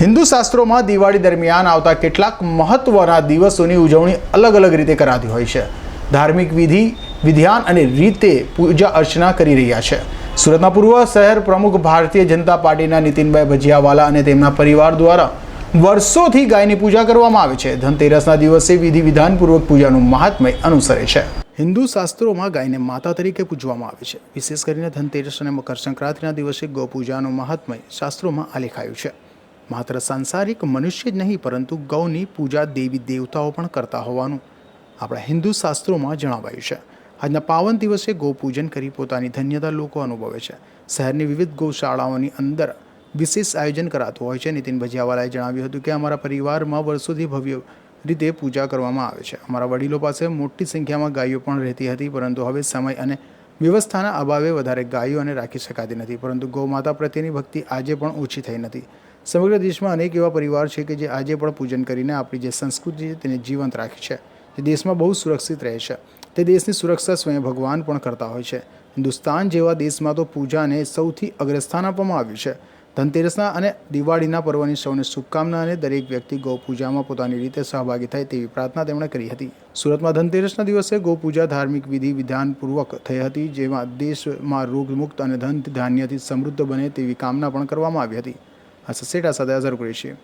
હિન્દુ શાસ્ત્રોમાં દિવાળી દરમિયાન આવતા કેટલાક મહત્વના દિવસોની ઉજવણી અલગ અલગ રીતે કરાતી હોય છે. ધાર્મિક વિધિ વિધાન અને રીતે પૂજા અર્ચના કરી રહ્યા છે. સુરતના પૂર્વ શહેર પ્રમુખ ભારતીય જનતા પાર્ટીના નીતિનભાઈ ભજીયાવાલા અને તેમના પરિવાર દ્વારા વર્ષોથી ગાયની પૂજા કરવામાં આવે છે. ધનતેરસના દિવસે વિધિ વિધાનપૂર્વક પૂજાનું મહાત્મય અનુસરે છે. હિન્દુ શાસ્ત્રોમાં ગાયને માતા તરીકે પૂજવામાં આવે છે. વિશેષ કરીને ધનતેરસ અને મકર સંક્રાંતિના દિવસે ગૌપૂજાનું મહાત્મય શાસ્ત્રોમાં આલેખાયું છે. માત્ર સાંસારિક મનુષ્ય જ નહીં, પરંતુ ગૌની પૂજા દેવી દેવતાઓ પણ કરતા હોવાનું આપણા હિન્દુ શાસ્ત્રોમાં જણાવાયું છે. આજના પાવન દિવસે ગૌપૂજન કરી પોતાની ધન્યતા લોકો અનુભવે છે. શહેરની વિવિધ ગૌશાળાઓની અંદર વિશેષ આયોજન કરાતું હોય છે. નીતિન ભજીયાવાલાએ જણાવ્યું હતું કે, અમારા પરિવારમાં વર્ષોથી ભવ્ય રીતે પૂજા કરવામાં આવે છે. અમારા વડીલો પાસે મોટી સંખ્યામાં ગાયો પણ રહેતી હતી, પરંતુ હવે સમય અને વ્યવસ્થાના અભાવે વધારે ગાયો અને રાખી શકાતી નથી, પરંતુ ગૌમાતા પ્રત્યેની ભક્તિ આજે પણ ઓછી થઈ નથી. સમગ્ર દેશમાં અનેક એવા પરિવાર છે કે જે આજે પણ પૂજન કરીને આપણી જે સંસ્કૃતિ છે તેને જીવંત રાખી છે. તે દેશમાં બહુ સુરક્ષિત રહે છે. તે દેશની સુરક્ષા સ્વયં ભગવાન પણ કરતા હોય છે. હિન્દુસ્તાન જેવા દેશમાં તો પૂજાને સૌથી અગ્રસ્થાન આપવામાં આવ્યું છે. ધનતેરસના અને દિવાળીના પર્વની સૌને શુભકામના અને દરેક વ્યક્તિ ગૌ પૂજામાં પોતાની રીતે સહભાગી થાય તેવી પ્રાર્થના તેમણે કરી હતી. સુરતમાં ધનતેરસના દિવસે ગૌપૂજા ધાર્મિક વિધિ વિધાનપૂર્વક થઈ હતી, જેમાં દેશમાં રોગમુક્ત અને ધન ધાન્યથી સમૃદ્ધ બને તેવી કામના પણ કરવામાં આવી હતી. આ સસેટા સાથે અઝર કુરેશી